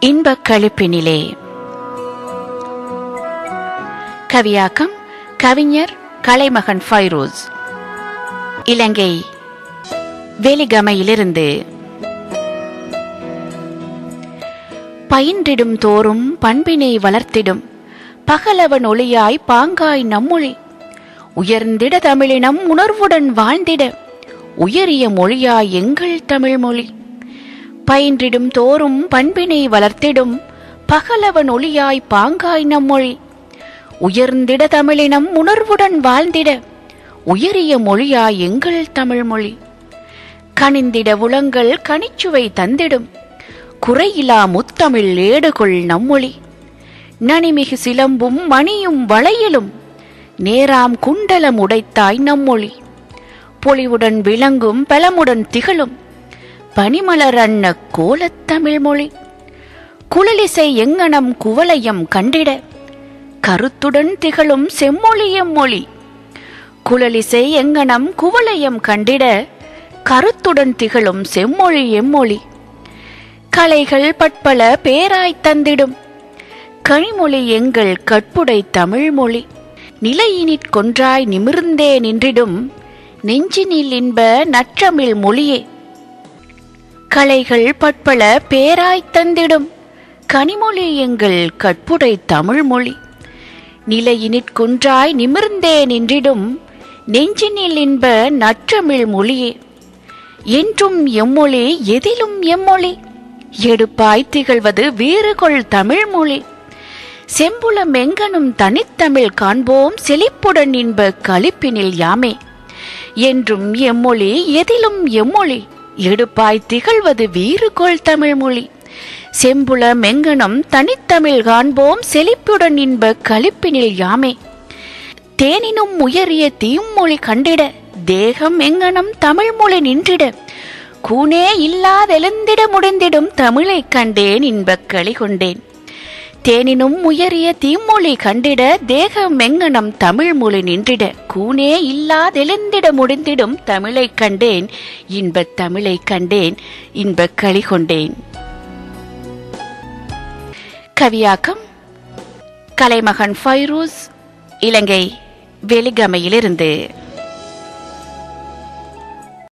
இன்பக் கழிப்பினிலே கவியாக்கம் கவிஞர் கலைமகன் ஃபைரோஸ். இலங்கை வெலிகமையிலிருந்து. பயின்றிடும் தோறும் பண்பினை வளர்த்திடும் பகலவன் ஒளியாய் பாங்காய் நம்மொழி உயர்ந்திட தமிழினம் உணர்வுடன் வாழ்ந்திட உயரிய மொழியாய் எங்கள் தமிழ் மொழி பயின்றிடும் தோறும் பண்பினை வளர்த்திடும் பகலவன் ஒளியாய் பாங்காய் நம்மொழி. உயர்ந்திட தமிழினம் உணர்வுடன் வாழ்ந்திட உயரிய மொழியாய் எங்கள் தமிழ் மொழி. கனிந்திட உளங்கள் கனிச்சுவை தந்திடும் குறையிலா முத்தமிழ் ஏடுகொள் நம்மொழி. நனிமிகு சிலம்பும் மணியும் வளையலும் நேராம் குண்டலம் உடைத்தாய் நம்மொழி. பொலிவுடன் விளங்கும் பலமுடன் திகழும் பனிமலர் அன்ன கோலத்தமிழ் மொழி. குழலிசை எங்கனம் குவளையம் கண்டிட. கருத்துடன் திகழும் செம்மொழியம் மொழி. குழலிசை எங்கனம் குவளையம் கண்டிட. கருத்துடன் திகழும் செம்மொழி எம்மொழி கலைகள் பட்பல பேராய் தந்திடும். கனிமொழி எங்கள் கற்புடை தமிழ் மொழி. நிலையினிற் கொன்றாய் நிமிர்ந்தே நின்றிடும். நெஞ்சினில் இன்ப நற்றமிழ் மொழியே. கலைகள் பட்பல பேராய் தந்திடும். கனிமொழி எங்கள் கற்புடை தமிழ் மொழி. நிலையினிற் குன்றாய் நிமிர்ந்தே நின்றிடும். நெஞ்சினில் இன்ப நற்றமிழ் மொழியே. என்றும் எம்மொழி எதிலும் எம்மொழி. எடுப்பாய் திகழ்வது வீறுகொள் தமிழ் மொழி. செம்புலம் எங்கனும் தனித்தமிழ் காண்போம். செழிப்புடன் இன்ப களிப்பினில் யாமே. என்றும் எம்மொழி எதிலும் எம்மொழி. எடுப்பாய் திகழ்வது வீறுகோள் தமிழ் மொழி செம்புல மெங்கனம் தனித்தமிழ் காண்போம் செழிப்புடன் இன்ப கழிப்பினில் யாமே. தேனினும் உயரிய தீம்மொழி கண்டிட தேகம் எங்கனம் தமிழ் மொழி நின்றிட. கூனே இல்லாதெழுந்திட முடிந்திடும் தமிழைக் கண்டேன் இன்பக் களி கொண்டேன் தேனினும் உயரிய தீமொழி கண்டிட தேகம் மெங்கனம் தமிழ் மொழி நின்றிட. கூனே இல்லாதெழுந்திட முடிந்திடும் தமிழைக் கண்டேன் இன்பத் தமிழைக் கண்டேன் இன்பக் களி கொண்டேன். கவியாக்கம் கலைமகன் ஃபைரூஸ் இலங்கை வெலிகமையிலிருந்து.